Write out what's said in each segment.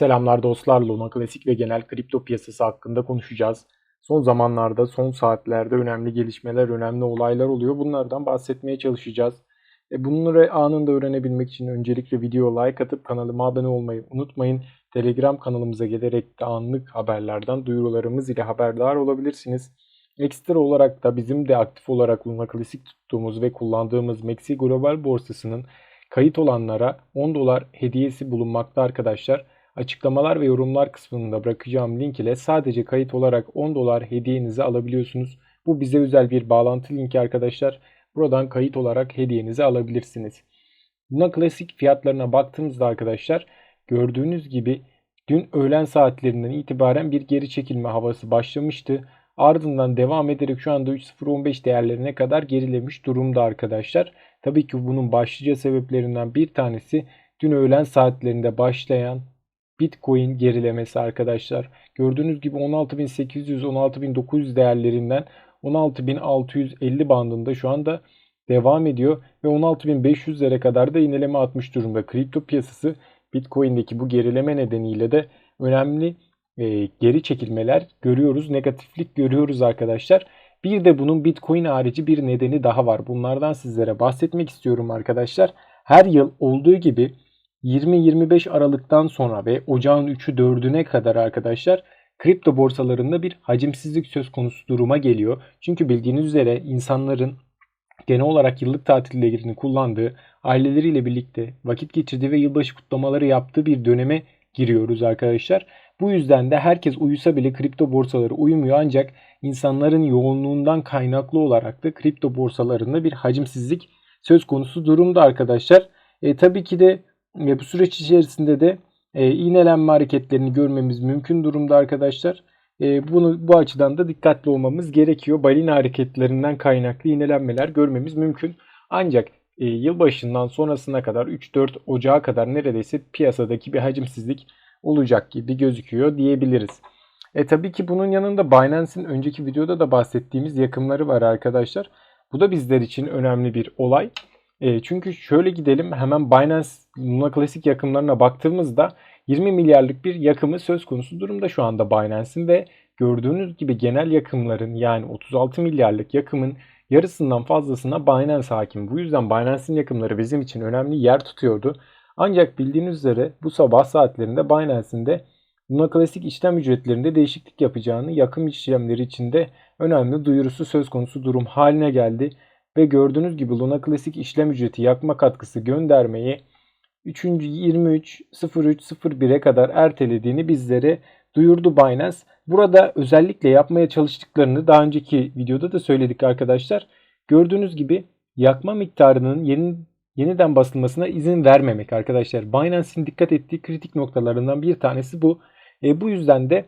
Selamlar dostlar. Luna Klasik ve genel kripto piyasası hakkında konuşacağız. Son zamanlarda, son saatlerde önemli gelişmeler, önemli olaylar oluyor. Bunlardan bahsetmeye çalışacağız. E bunları anında öğrenebilmek için öncelikle video like atıp kanalıma abone olmayı unutmayın. Telegram kanalımıza gelerek de anlık haberlerden, duyurularımız ile haberdar olabilirsiniz. Ekstra olarak da bizim de aktif olarak Luna Klasik tuttuğumuz ve kullandığımız Maxi Global borsasının kayıt olanlara 10 dolar hediyesi bulunmakta arkadaşlar. Açıklamalar ve yorumlar kısmında bırakacağım link ile sadece kayıt olarak 10 dolar hediyenizi alabiliyorsunuz. Bu bize özel bir bağlantı linki arkadaşlar. Buradan kayıt olarak hediyenizi alabilirsiniz. Luna klasik fiyatlarına baktığımızda arkadaşlar gördüğünüz gibi dün öğlen saatlerinden itibaren bir geri çekilme havası başlamıştı. Ardından devam ederek şu anda 3.015 değerlerine kadar gerilemiş durumda arkadaşlar. Tabii ki bunun başlıca sebeplerinden bir tanesi dün öğlen saatlerinde başlayan Bitcoin gerilemesi arkadaşlar. Gördüğünüz gibi 16.800-16.900 değerlerinden 16.650 bandında şu anda devam ediyor ve 16.500'lere kadar da ineleme atmış durumda. Kripto piyasası Bitcoin'deki bu gerileme nedeniyle de önemli e, geri çekilmeler görüyoruz. Negatiflik görüyoruz arkadaşlar. Bir de bunun Bitcoin harici bir nedeni daha var. Bunlardan sizlere bahsetmek istiyorum arkadaşlar. Her yıl olduğu gibi 20-25 Aralık'tan sonra ve ocağın 3'ü 4'üne kadar arkadaşlar kripto borsalarında bir hacimsizlik söz konusu duruma geliyor. Çünkü bildiğiniz üzere insanların genel olarak yıllık tatillerini kullandığı, aileleriyle birlikte vakit geçirdiği ve yılbaşı kutlamaları yaptığı bir döneme giriyoruz arkadaşlar. Bu yüzden de herkes uyusa bile kripto borsaları uyumuyor ancak insanların yoğunluğundan kaynaklı olarak da kripto borsalarında bir hacimsizlik söz konusu durumda arkadaşlar. E, tabii ki de ve bu süreç içerisinde de e, iğnelenme hareketlerini görmemiz mümkün durumda arkadaşlar. E, bunu bu açıdan da dikkatli olmamız gerekiyor. Balina hareketlerinden kaynaklı iğnelenmeler görmemiz mümkün. Ancak e, yılbaşından sonrasına kadar 3-4 Ocağı kadar neredeyse piyasadaki bir hacimsizlik olacak gibi gözüküyor diyebiliriz. E tabii ki bunun yanında Binance'in önceki videoda da bahsettiğimiz yakımları var arkadaşlar. Bu da bizler için önemli bir olay. E, çünkü şöyle gidelim hemen Binance Luna Classic yakımlarına baktığımızda 20 milyarlık bir yakımı söz konusu durumda şu anda Binance'in ve gördüğünüz gibi genel yakımların yani 36 milyarlık yakımın yarısından fazlasına Binance hakim. Bu yüzden Binance'in yakımları bizim için önemli yer tutuyordu. Ancak bildiğiniz üzere bu sabah saatlerinde Binance'in de Luna Classic işlem ücretlerinde değişiklik yapacağını yakım işlemleri içinde önemli duyurusu söz konusu durum haline geldi ve gördüğünüz gibi Luna Classic işlem ücreti yakma katkısı göndermeyi 3. 23 03 01'e kadar ertelediğini bizlere duyurdu Binance. Burada özellikle yapmaya çalıştıklarını daha önceki videoda da söyledik arkadaşlar. Gördüğünüz gibi yakma miktarının yeni, yeniden basılmasına izin vermemek arkadaşlar. Binance'in dikkat ettiği kritik noktalarından bir tanesi bu. E, bu yüzden de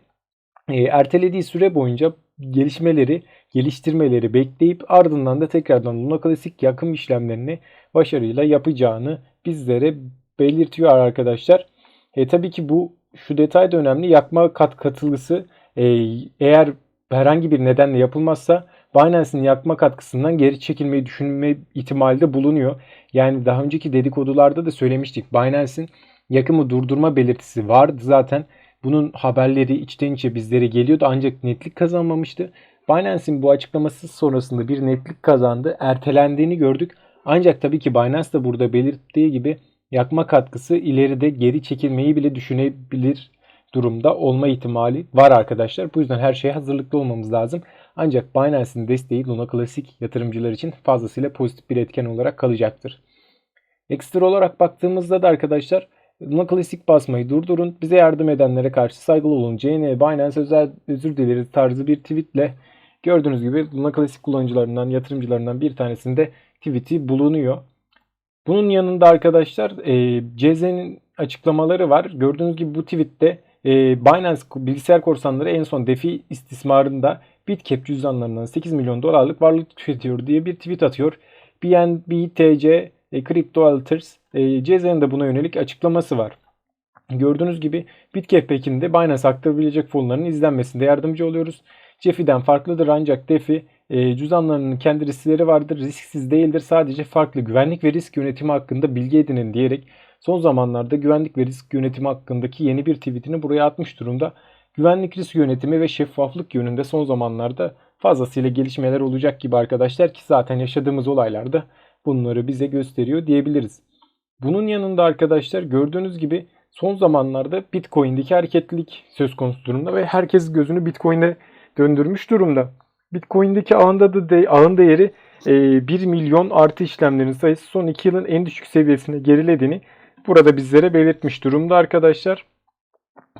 e, ertelediği süre boyunca gelişmeleri, geliştirmeleri bekleyip ardından da tekrardan Luna Classic yakım işlemlerini başarıyla yapacağını bizlere belirtiyor arkadaşlar. E, tabii ki bu şu detay da önemli. Yakma kat katılgısı e, eğer herhangi bir nedenle yapılmazsa Binance'in yakma katkısından geri çekilmeyi düşünme ihtimali de bulunuyor. Yani daha önceki dedikodularda da söylemiştik. Binance'in yakımı durdurma belirtisi vardı zaten. Bunun haberleri içten içe bizlere geliyordu ancak netlik kazanmamıştı. Binance'in bu açıklaması sonrasında bir netlik kazandı. Ertelendiğini gördük. Ancak tabii ki Binance de burada belirttiği gibi yakma katkısı ileride geri çekilmeyi bile düşünebilir durumda olma ihtimali var arkadaşlar. Bu yüzden her şeye hazırlıklı olmamız lazım. Ancak Binance'in desteği Luna Classic yatırımcılar için fazlasıyla pozitif bir etken olarak kalacaktır. Ekstra olarak baktığımızda da arkadaşlar Classic basmayı durdurun. Bize yardım edenlere karşı saygılı olun. CN Binance özel özür dileriz tarzı bir tweetle gördüğünüz gibi Luna Classic kullanıcılarından, yatırımcılarından bir tanesinde tweet'i bulunuyor. Bunun yanında arkadaşlar e, CZ'nin açıklamaları var. Gördüğünüz gibi bu tweette e, Binance bilgisayar korsanları en son defi istismarında Bitcap cüzdanlarından 8 milyon dolarlık varlık tüketiyor diye bir tweet atıyor. BNB, TC, e, Crypto Alters, e, CZ'nin de buna yönelik açıklaması var. Gördüğünüz gibi Bitcap pekinde Binance aktarabilecek fonların izlenmesinde yardımcı oluyoruz. Cefi'den farklıdır ancak DeFi e, cüzdanlarının kendi riskleri vardır. Risksiz değildir. Sadece farklı güvenlik ve risk yönetimi hakkında bilgi edinin diyerek son zamanlarda güvenlik ve risk yönetimi hakkındaki yeni bir tweetini buraya atmış durumda. Güvenlik risk yönetimi ve şeffaflık yönünde son zamanlarda fazlasıyla gelişmeler olacak gibi arkadaşlar ki zaten yaşadığımız olaylarda bunları bize gösteriyor diyebiliriz. Bunun yanında arkadaşlar gördüğünüz gibi son zamanlarda Bitcoin'deki hareketlilik söz konusu durumda ve herkes gözünü Bitcoin'e döndürmüş durumda. Bitcoin'deki ağında da de, ağın değeri e, 1 milyon artı işlemlerin sayısı son 2 yılın en düşük seviyesine gerilediğini burada bizlere belirtmiş durumda arkadaşlar.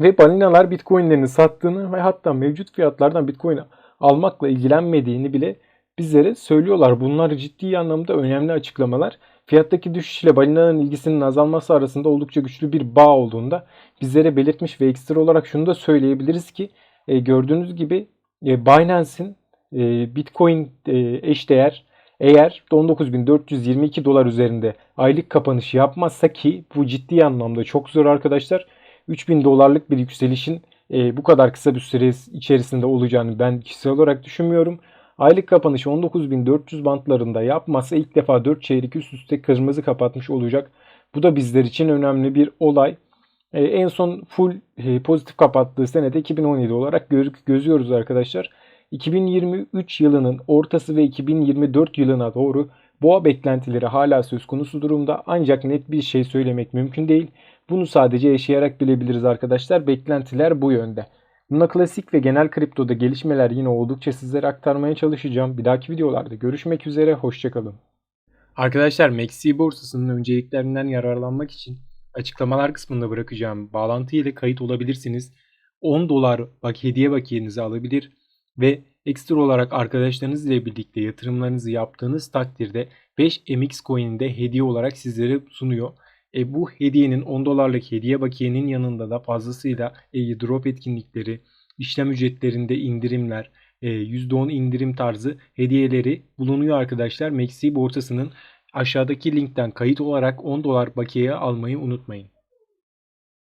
Ve balinalar Bitcoin'lerini sattığını ve hatta mevcut fiyatlardan Bitcoin almakla ilgilenmediğini bile bizlere söylüyorlar. Bunlar ciddi anlamda önemli açıklamalar. Fiyattaki düşüş ile balinanın ilgisinin azalması arasında oldukça güçlü bir bağ olduğunda bizlere belirtmiş ve ekstra olarak şunu da söyleyebiliriz ki e, gördüğünüz gibi e, Binance'in e, Bitcoin e, eşdeğer eğer 19.422 dolar üzerinde aylık kapanış yapmazsa ki bu ciddi anlamda çok zor arkadaşlar. 3000 dolarlık bir yükselişin e, bu kadar kısa bir süre içerisinde olacağını ben kişisel olarak düşünmüyorum. Aylık kapanışı 19.400 bantlarında yapmazsa ilk defa 4 çeyrek üst üste kırmızı kapatmış olacak. Bu da bizler için önemli bir olay. E, en son full e, pozitif kapattığı senede 2017 olarak gö gözüyoruz arkadaşlar. 2023 yılının ortası ve 2024 yılına doğru boğa beklentileri hala söz konusu durumda ancak net bir şey söylemek mümkün değil. Bunu sadece yaşayarak bilebiliriz arkadaşlar. Beklentiler bu yönde. Buna klasik ve genel kriptoda gelişmeler yine oldukça sizlere aktarmaya çalışacağım. Bir dahaki videolarda görüşmek üzere. Hoşçakalın. Arkadaşlar Maxi borsasının önceliklerinden yararlanmak için açıklamalar kısmında bırakacağım bağlantı ile kayıt olabilirsiniz. 10 dolar bak hediye bakiyenizi alabilir ve ekstra olarak arkadaşlarınız ile birlikte yatırımlarınızı yaptığınız takdirde 5 MX coin'i de hediye olarak sizlere sunuyor. E, bu hediyenin 10 dolarlık hediye bakiyenin yanında da fazlasıyla e, drop etkinlikleri, işlem ücretlerinde indirimler, e, %10 indirim tarzı hediyeleri bulunuyor arkadaşlar. Maxi borsasının aşağıdaki linkten kayıt olarak 10 dolar bakiye almayı unutmayın.